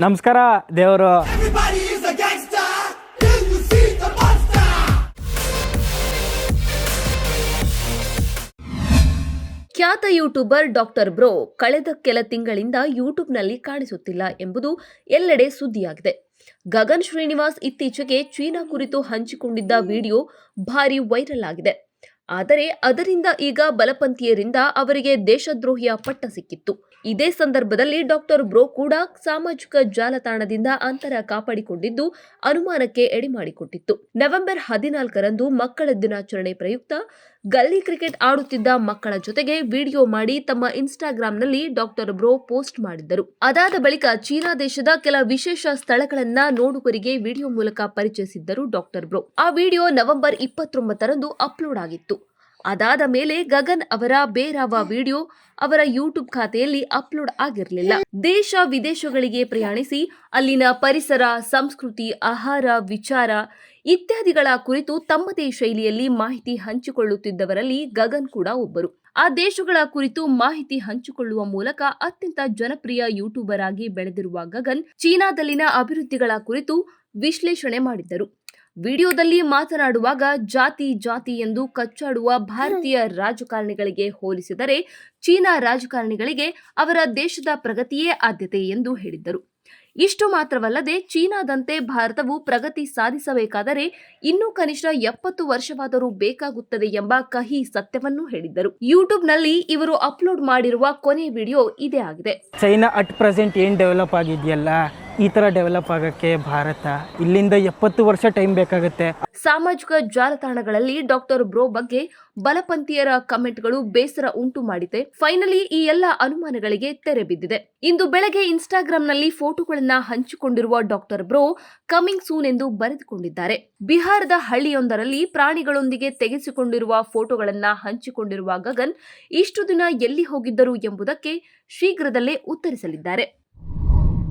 ನಮಸ್ಕಾರ ದೇವರು. ಖ್ಯಾತ ಯೂಟ್ಯೂಬರ್ ಡಾಕ್ಟರ್ ಬ್ರೋ ಕಳೆದ ಕೆಲ ತಿಂಗಳಿಂದ ಯೂಟ್ಯೂಬ್ನಲ್ಲಿ ಕಾಣಿಸುತ್ತಿಲ್ಲ ಎಂಬುದು ಎಲ್ಲೆಡೆ ಸುದ್ದಿಯಾಗಿದೆ. ಗಗನ್ ಶ್ರೀನಿವಾಸ್ ಇತ್ತೀಚೆಗೆ ಚೀನಾ ಕುರಿತು ಹಂಚಿಕೊಂಡಿದ್ದ ವಿಡಿಯೋ ಭಾರಿ ವೈರಲ್ ಆಗಿದೆ. ಆದರೆ ಅದರಿಂದ ಈಗ ಬಲಪಂಥೀಯರಿಂದ ಅವರಿಗೆ ದೇಶದ್ರೋಹಿಯ ಪಟ್ಟ ಸಿಕ್ಕಿತ್ತು. ಇದೇ ಸಂದರ್ಭದಲ್ಲಿ ಡಾಕ್ಟರ್ ಬ್ರೋ ಕೂಡ ಸಾಮಾಜಿಕ ಜಾಲತಾಣದಿಂದ ಅಂತರ ಕಾಪಾಡಿಕೊಂಡಿದ್ದು, ಅನುಮಾನಕ್ಕೆ ಎಡೆಮಾಡಿಕೊಟ್ಟಿತ್ತು ನವೆಂಬರ್ ಹದಿನಾಲ್ಕರಂದು ಮಕ್ಕಳ ದಿನಾಚರಣೆ ಪ್ರಯುಕ್ತ ಗಲ್ಲಿ ಕ್ರಿಕೆಟ್ ಆಡುತ್ತಿದ್ದ ಮಕ್ಕಳ ಜೊತೆಗೆ ವಿಡಿಯೋ ಮಾಡಿ ತಮ್ಮ ಇನ್ಸ್ಟಾಗ್ರಾಂನಲ್ಲಿ ಡಾಕ್ಟರ್ ಬ್ರೋ ಪೋಸ್ಟ್ ಮಾಡಿದ್ದರು. ಅದಾದ ಬಳಿಕ ಚೀನಾ ದೇಶದ ಕೆಲ ವಿಶೇಷ ಸ್ಥಳಗಳನ್ನ ನೋಡುಗರಿಗೆ ವಿಡಿಯೋ ಮೂಲಕ ಪರಿಚಯಿಸಿದ್ದರು ಡಾಕ್ಟರ್ ಬ್ರೋ. ಆ ವಿಡಿಯೋ ನವೆಂಬರ್ ಇಪ್ಪತ್ತೊಂಬತ್ತರಂದು ಅಪ್ಲೋಡ್ ಆಗಿತ್ತು. ಅದಾದ ಮೇಲೆ ಗಗನ್ ಅವರ ಬೇರಾವ ವಿಡಿಯೋ ಅವರ ಯೂಟ್ಯೂಬ್ ಖಾತೆಯಲ್ಲಿ ಅಪ್ಲೋಡ್ ಆಗಿರಲಿಲ್ಲ. ದೇಶ ವಿದೇಶಗಳಿಗೆ ಪ್ರಯಾಣಿಸಿ ಅಲ್ಲಿನ ಪರಿಸರ, ಸಂಸ್ಕೃತಿ, ಆಹಾರ, ವಿಚಾರ ಇತ್ಯಾದಿಗಳ ಕುರಿತು ತಮ್ಮದೇ ಶೈಲಿಯಲ್ಲಿ ಮಾಹಿತಿ ಹಂಚಿಕೊಳ್ಳುತ್ತಿದ್ದವರಲ್ಲಿ ಗಗನ್ ಕೂಡ ಒಬ್ಬರು. ಆ ದೇಶಗಳ ಕುರಿತು ಮಾಹಿತಿ ಹಂಚಿಕೊಳ್ಳುವ ಮೂಲಕ ಅತ್ಯಂತ ಜನಪ್ರಿಯ ಯೂಟ್ಯೂಬರ್ ಆಗಿ ಬೆಳೆದಿರುವ ಗಗನ್ ಚೀನಾದಲ್ಲಿನ ಅಭಿವೃದ್ಧಿಗಳ ಕುರಿತು ವಿಶ್ಲೇಷಣೆ ಮಾಡಿದ್ದರು. ವಿಡಿಯೋದಲ್ಲಿ ಮಾತನಾಡುವಾಗ ಜಾತಿ ಜಾತಿ ಎಂದು ಕಚ್ಚಾಡುವ ಭಾರತೀಯ ರಾಜಕಾರಣಿಗಳಿಗೆ ಹೋಲಿಸಿದರೆ ಚೀನಾ ರಾಜಕಾರಣಿಗಳಿಗೆ ಅವರ ದೇಶದ ಪ್ರಗತಿಯೇ ಆದ್ಯತೆ ಎಂದು ಹೇಳಿದ್ದರು. ಇಷ್ಟು ಮಾತ್ರವಲ್ಲದೆ ಚೀನಾದಂತೆ ಭಾರತವು ಪ್ರಗತಿ ಸಾಧಿಸಬೇಕಾದರೆ ಇನ್ನೂ ಕನಿಷ್ಠ ಎಪ್ಪತ್ತು ವರ್ಷವಾದರೂ ಬೇಕಾಗುತ್ತದೆ ಎಂಬ ಕಹಿ ಸತ್ಯವನ್ನು ಹೇಳಿದ್ದರು. ಯೂಟ್ಯೂಬ್ನಲ್ಲಿ ಇವರು ಅಪ್ಲೋಡ್ ಮಾಡಿರುವ ಕೊನೆ ವಿಡಿಯೋ ಇದೇ ಆಗಿದೆ. ಚೈನಾ ಅಟ್ ಪ್ರೆಸೆಂಟ್ ಏನ್ ಡೆವಲಪ್ ಆಗಿದೆಯಲ್ಲ? ಈ ಥರ ಡೆವಲಪ್ ಆಗಕ್ಕೆ ಭಾರತ ಇಲ್ಲಿಂದ ಎಪ್ಪತ್ತು ವರ್ಷ ಟೈಮ್ ಬೇಕಾಗುತ್ತೆ. ಸಾಮಾಜಿಕ ಜಾಲತಾಣಗಳಲ್ಲಿ ಡಾಕ್ಟರ್ ಬ್ರೋ ಬಗ್ಗೆ ಬಲಪಂಥೀಯರ ಕಮೆಂಟ್ಗಳು ಬೇಸರ ಉಂಟು ಮಾಡಿದೆ. ಫೈನಲಿ ಈ ಎಲ್ಲ ಅನುಮಾನಗಳಿಗೆ ತೆರೆ ಬಿದ್ದಿದೆ. ಇಂದು ಬೆಳಗ್ಗೆ ಇನ್ಸ್ಟಾಗ್ರಾಂನಲ್ಲಿ ಫೋಟೋಗಳನ್ನ ಹಂಚಿಕೊಂಡಿರುವ ಡಾಕ್ಟರ್ ಬ್ರೋ ಕಮಿಂಗ್ ಸೂನ್ ಎಂದು ಬರೆದುಕೊಂಡಿದ್ದಾರೆ. ಬಿಹಾರದ ಹಳ್ಳಿಯೊಂದರಲ್ಲಿ ಪ್ರಾಣಿಗಳೊಂದಿಗೆ ತೆಗೆಸಿಕೊಂಡಿರುವ ಫೋಟೋಗಳನ್ನ ಹಂಚಿಕೊಂಡಿರುವ ಗಗನ್ ಇಷ್ಟು ದಿನ ಎಲ್ಲಿ ಹೋಗಿದ್ದರು ಎಂಬುದಕ್ಕೆ ಶೀಘ್ರದಲ್ಲೇ ಉತ್ತರಿಸಲಿದ್ದಾರೆ.